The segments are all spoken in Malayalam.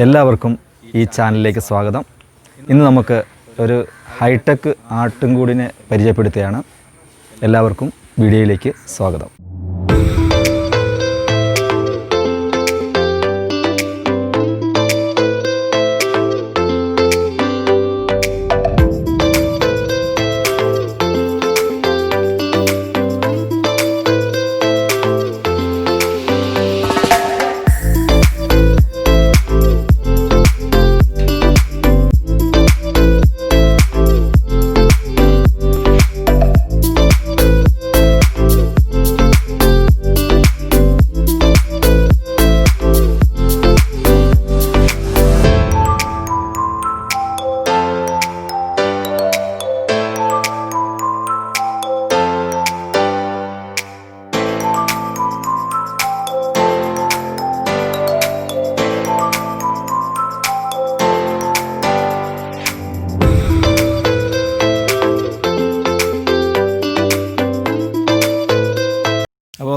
എല്ലാവർക്കും ഈ ചാനലിലേക്ക് സ്വാഗതം. ഇന്ന് നമുക്ക് ഒരു ഹൈടെക് ആട്ടുംകൂടിനെ പരിചയപ്പെടുത്തുകയാണ് എല്ലാവർക്കും വീഡിയോയിലേക്ക് സ്വാഗതം.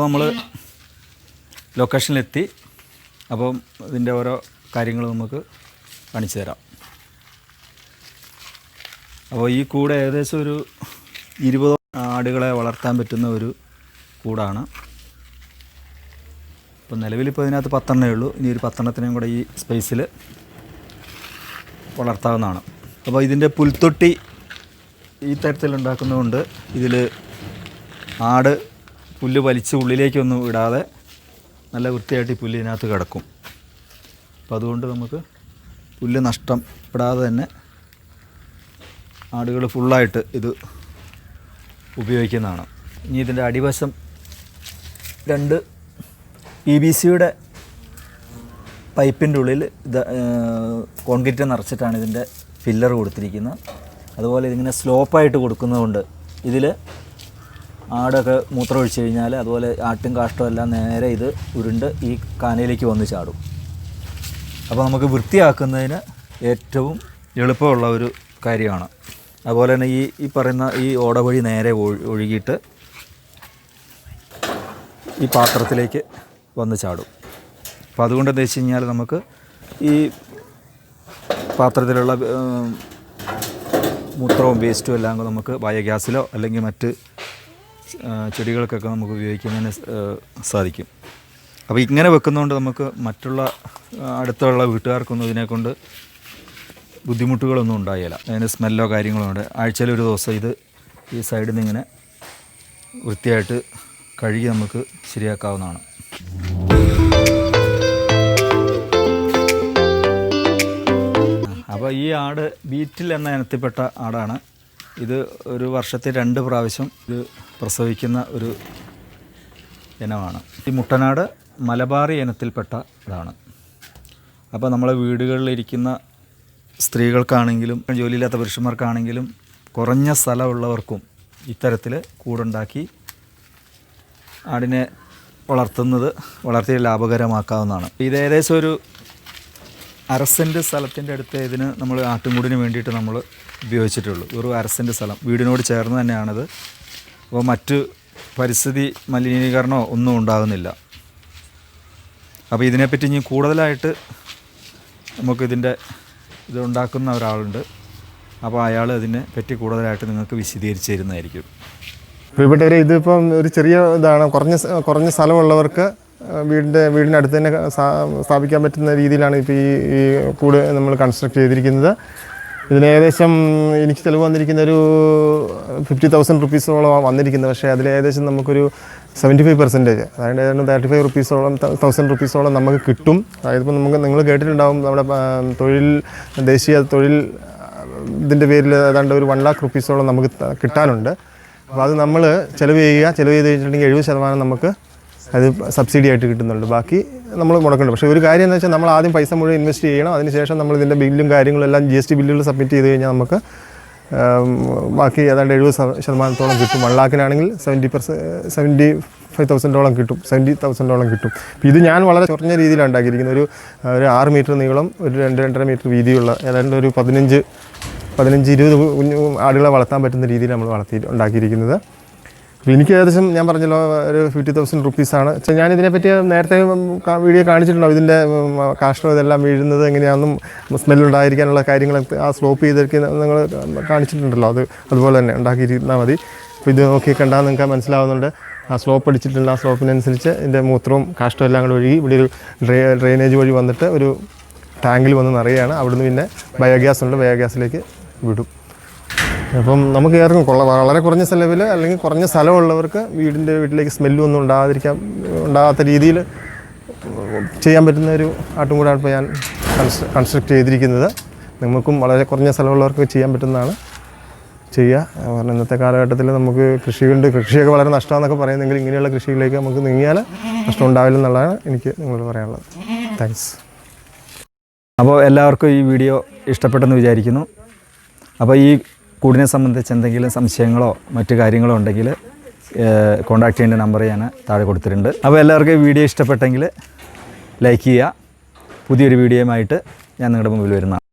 നമ്മൾ ലൊക്കേഷനിലെത്തി അപ്പം ഇതിന്റെ ഓരോ കാര്യങ്ങൾ നമുക്ക് കാണിച്ചു തരാം. അപ്പോൾ ഈ കൂട് ഏകദേശം ഒരു ഇരുപത് ആടുകളെ വളർത്താൻ പറ്റുന്ന ഒരു കൂടാണ്. അപ്പോൾ നിലവിലിപ്പോൾ ഇതിനകത്ത് പത്തെണ്ണേ ഉള്ളൂ. ഇനി ഒരു പത്തെണ്ണത്തിനെയും കൂടെ ഈ സ്പേസിൽ വളർത്താവുന്നതാണ്. അപ്പോൾ ഇതിന്റെ പുൽത്തൊട്ടി ഈ തരത്തിലുണ്ടാക്കുന്നതുകൊണ്ട് ഇതിൽ ആട് പുല്ല് വലിച്ച് ഉള്ളിലേക്കൊന്നും ഇടാതെ നല്ല വൃത്തിയായിട്ട് പുല്ല് ഇതിനകത്ത് കിടക്കും. അപ്പോൾ അതുകൊണ്ട് നമുക്ക് പുല്ല് നഷ്ടപ്പെടാതെ തന്നെ ആടുകൾ ഫുള്ളായിട്ട് ഇത് ഉപയോഗിക്കുന്നതാണ്. ഇനി ഇതിന്റെ അടിവശം രണ്ട് പി ബി സിയുടെ പൈപ്പിന്റെ ഉള്ളിൽ ഇത് കോൺക്രീറ്റ് നിറച്ചിട്ടാണ് ഇതിന്റെ ഫില്ലർ കൊടുത്തിരിക്കുന്നത്. അതുപോലെ ഇതിങ്ങനെ സ്ലോപ്പായിട്ട് കൊടുക്കുന്നതുകൊണ്ട് ഇതിൽ ആടൊക്കെ മൂത്രം ഒഴിച്ചു കഴിഞ്ഞാൽ അതുപോലെ ആട്ടും കാഷ്ടവും എല്ലാം നേരെ ഇത് ഉരുണ്ട് ഈ കാനയിലേക്ക് വന്ന് ചാടും. അപ്പോൾ നമുക്ക് വൃത്തിയാക്കുന്നതിന് ഏറ്റവും എളുപ്പമുള്ള ഒരു കാര്യമാണ്. അതുപോലെ തന്നെ ഈ ഈ പറയുന്ന ഈ ഓട വഴി നേരെ ഒഴു- ഒഴുകിയിട്ട് ഈ പാത്രത്തിലേക്ക് വന്ന് ചാടും. അപ്പോൾ അതുകൊണ്ട് എന്താ വെച്ച് കഴിഞ്ഞാൽ നമുക്ക് ഈ പാത്രത്തിലുള്ള മൂത്രവും വേസ്റ്റും എല്ലാം നമുക്ക് ബയോഗ്യാസിലോ അല്ലെങ്കിൽ മറ്റ് ചെടികൾക്കൊക്കെ നമുക്ക് ഉപയോഗിക്കുന്നതിന് സാധിക്കും. അപ്പോൾ ഇങ്ങനെ വെക്കുന്നതുകൊണ്ട് നമുക്ക് മറ്റുള്ള അടുത്തുള്ള വീട്ടുകാർക്കൊന്നും ഇതിനെക്കൊണ്ട് ബുദ്ധിമുട്ടുകളൊന്നും ഉണ്ടായില്ല അതിന് സ്മെല്ലോ കാര്യങ്ങളോ ഉണ്ട്. ആഴ്ചയിൽ ഒരു ദിവസം ഇത് ഈ സൈഡിൽ നിന്ന് ഇങ്ങനെ വൃത്തിയായിട്ട് കഴുകി നമുക്ക് ശരിയാക്കാവുന്നതാണ്. അപ്പോൾ ഈ ആട് ബീറ്റിൽ എന്ന ഇനത്തിൽപ്പെട്ട ആടാണ് ഇത് ഒരു വർഷത്തിൽ രണ്ട് പ്രാവശ്യം ഇത് പ്രസവിക്കുന്ന ഒരു ഇനമാണ്. ഈ മുട്ടനാട് മലബാറി ഇനത്തിൽപ്പെട്ട ഇതാണ്. അപ്പോൾ നമ്മളെ വീടുകളിലിരിക്കുന്ന സ്ത്രീകൾക്കാണെങ്കിലും ജോലിയില്ലാത്ത പുരുഷന്മാർക്കാണെങ്കിലും കുറഞ്ഞ സ്ഥലമുള്ളവർക്കും ഇത്തരത്തിൽ കൂടുണ്ടാക്കി ആടിനെ വളർത്തുന്നത് വളർത്തി ലാഭകരമാക്കാവുന്നതാണ്. ഇത് ഏകദേശം ഒരു അരസെന്റ് സ്ഥലത്തിന്റെ അടുത്ത് ഇതിന് നമ്മൾ ആട്ടുംകൂടിന് വേണ്ടിയിട്ട് നമ്മൾ ഉപയോഗിച്ചിട്ടുള്ളൂ. ഒരു അരസെന്റ് സ്ഥലം. വീടിനോട് ചേർന്ന് തന്നെയാണിത്. അപ്പോൾ മറ്റ് പരിസ്ഥിതി മലിനീകരണമോ ഒന്നും ഉണ്ടാകുന്നില്ല. അപ്പോൾ ഇതിനെപ്പറ്റി ഇനി കൂടുതലായിട്ട് നമുക്കിതിന്റെ ഇത് ഉണ്ടാക്കുന്ന ഒരാളുണ്ട്. അപ്പോൾ അയാൾ അതിനെ പറ്റി കൂടുതലായിട്ട് നിങ്ങൾക്ക് വിശദീകരിച്ച് തരുന്നതായിരിക്കും ഇവിടെ ഇതിപ്പം ഒരു ചെറിയ ഇതാണ്. കുറഞ്ഞ കുറഞ്ഞ സ്ഥലമുള്ളവർക്ക് വീടിന്റെ അടുത്ത് തന്നെ സ്ഥാപിക്കാൻ പറ്റുന്ന രീതിയിലാണ് ഇപ്പോൾ ഈ ഈ കൂട് നമ്മൾ കൺസ്ട്രക്ട് ചെയ്തിരിക്കുന്നത്. ഇതിന് ഏകദേശം എനിക്ക് ചിലവ് വന്നിരിക്കുന്ന ഒരു ഫിഫ്റ്റി തൗസൻഡ് റുപ്പീസോളം വന്നിരിക്കുന്നത് പക്ഷേ അതിൽ ഏകദേശം നമുക്കൊരു സെവന്റി ഫൈവ് പെർസെന്റേജ് അതായത് ഏതാണ്ട് തേർട്ടി ഫൈവ് റുപ്പീസോളം തൗസൻഡ് റുപ്പീസോളം നമുക്ക് കിട്ടും. അതായത് ഇപ്പോൾ നമുക്ക് നിങ്ങൾ കേട്ടിട്ടുണ്ടാവും നമ്മുടെ തൊഴിൽ ദേശീയ തൊഴിൽ ഇതിന്റെ പേരിൽ ഏതാണ്ട് ഒരു വൺ ലാക്ക് റുപ്പീസോളം നമുക്ക് കിട്ടാനുണ്ട്. അപ്പോൾ അത് നമ്മൾ ചിലവ് ചെയ്യുക ചിലവ് ചെയ്ത് കഴിഞ്ഞിട്ടുണ്ടെങ്കിൽ എഴുപത് ശതമാനം നമുക്ക് അത് സബ്സിഡി ആയിട്ട് കിട്ടുന്നുണ്ട്. ബാക്കി നമ്മൾ മുടക്കുന്നുണ്ട് പക്ഷേ ഒരു കാര്യം എന്ന് വെച്ചാൽ നമ്മൾ ആദ്യം പൈസ മുഴുവൻ ഇൻവെസ്റ്റ് ചെയ്യണം. അതിനുശേഷം നമ്മൾ ഇതിന്റെ ബില്ലും കാര്യങ്ങളും എല്ലാം ജി എസ് ടി ബില്ലുകൾ സബ്മിറ്റ് ചെയ്ത് കഴിഞ്ഞാൽ നമുക്ക് ബാക്കി ഏതാണ്ട് എഴുപത് ശതമാനത്തോളം കിട്ടും. വൺ ലാക്കിനാണെങ്കിൽ സെവന്റി പെർസെ സെവന്റി ഫൈവ് തൗസൻഡോളം കിട്ടും. സെവന്റി തൗസൻഡോളം കിട്ടും. ഇത് ഞാൻ വളരെ കുറഞ്ഞ രീതിയിലാണ് ഉണ്ടാക്കിയിരിക്കുന്നത്. ഒരു ഒരു ആറ് മീറ്റർ നീളം ഒരു രണ്ട് രണ്ടര മീറ്റർ വീതിയുള്ള ഏതാണ്ട് ഒരു പതിനഞ്ച് പതിനഞ്ച് ഇരുപത് ആടുകളെ വളർത്താൻ പറ്റുന്ന രീതിയിൽ നമ്മൾ വളർത്തി ഉണ്ടാക്കിയിരിക്കുന്നത്. എനിക്ക് ഏകദേശം ഞാൻ പറഞ്ഞല്ലോ ഒരു ഫിഫ്റ്റി തൗസൻഡ് റുപ്പീസാണ് ഞാൻ ഇതിനെപ്പറ്റി നേരത്തെ വീഡിയോ കാണിച്ചിട്ടുണ്ടോ ഇതിന്റെ കാഷ്ടം ഇതെല്ലാം വീഴുന്നത് എങ്ങനെയാണെന്നും സ്മെല്ലുണ്ടായിരിക്കാനുള്ള കാര്യങ്ങളൊക്കെ ആ സ്ലോപ്പ് ചെയ്തിരിക്കുന്ന നിങ്ങൾ കാണിച്ചിട്ടുണ്ടല്ലോ. അത് അതുപോലെ തന്നെ ഉണ്ടാക്കിയിരുന്നാൽ മതി. അപ്പോൾ ഇത് നോക്കി കണ്ടാൽ നിങ്ങൾക്ക് മനസ്സിലാവുന്നുണ്ട്. ആ സ്ലോപ്പ് അടിച്ചിട്ടുണ്ട്. ആ സ്ലോപ്പിനനുസരിച്ച് ഇതിന്റെ മൂത്രവും കാഷ്ടവും എല്ലാം കൂടെ ഒഴുകി ഇവിടെ ഒരു ഡ്രേ ഡ്രെയിനേജ് വഴി വന്നിട്ട് ഒരു ടാങ്കിൽ വന്ന് നിറയുകയാണ്. അവിടുന്ന് പിന്നെ ബയോഗ്യാസ് ഉണ്ട്. ബയോഗ്യാസിലേക്ക് വിടും. അപ്പം നമുക്ക് ഏറെ കൊള്ള വളരെ കുറഞ്ഞ സ്ഥലവിൽ അല്ലെങ്കിൽ കുറഞ്ഞ സ്ഥലമുള്ളവർക്ക് വീടിന്റെ വീട്ടിലേക്ക് സ്മെല്ലും ഒന്നും ഉണ്ടാകാതിരിക്കാൻ ഉണ്ടാകാത്ത രീതിയിൽ ചെയ്യാൻ പറ്റുന്ന ഒരു ആട്ടുംകൂടാണ് ഇപ്പോൾ ഞാൻ കൺസ്ട്ര കൺസ്ട്രക്ട് ചെയ്തിരിക്കുന്നത്. നമുക്കും വളരെ കുറഞ്ഞ സ്ഥലമുള്ളവർക്ക് ചെയ്യാൻ പറ്റുന്നതാണ്. ചെയ്യുക. കാരണം ഇന്നത്തെ കാലഘട്ടത്തിൽ നമുക്ക് കൃഷിയുണ്ട്. കൃഷിയൊക്കെ വളരെ നഷ്ടമാണെന്നൊക്കെ പറയുന്നെങ്കിൽ ഇങ്ങനെയുള്ള കൃഷിയിലേക്ക് നമുക്ക് നീങ്ങിയാൽ നഷ്ടം ഉണ്ടാവില്ല എന്നുള്ളതാണ് എനിക്ക് നിങ്ങളോട് പറയാനുള്ളത്. താങ്ക്സ് അപ്പോൾ എല്ലാവർക്കും ഈ വീഡിയോ ഇഷ്ടപ്പെട്ടെന്ന് വിചാരിക്കുന്നു. അപ്പോൾ ഈ കൂടിനെ സംബന്ധിച്ച് എന്തെങ്കിലും സംശയങ്ങളോ മറ്റു കാര്യങ്ങളോ ഉണ്ടെങ്കിൽ കോൺടാക്ട് ചെയ്യേണ്ട നമ്പർ ഞാൻ താഴെ കൊടുത്തിട്ടുണ്ട്. അപ്പോൾ എല്ലാവർക്കും വീഡിയോ ഇഷ്ടപ്പെട്ടെങ്കിൽ ലൈക്ക് ചെയ്യുക. പുതിയൊരു വീഡിയോയുമായിട്ട് ഞാൻ നിങ്ങളുടെ മുമ്പിൽ വരുന്നതാണ്.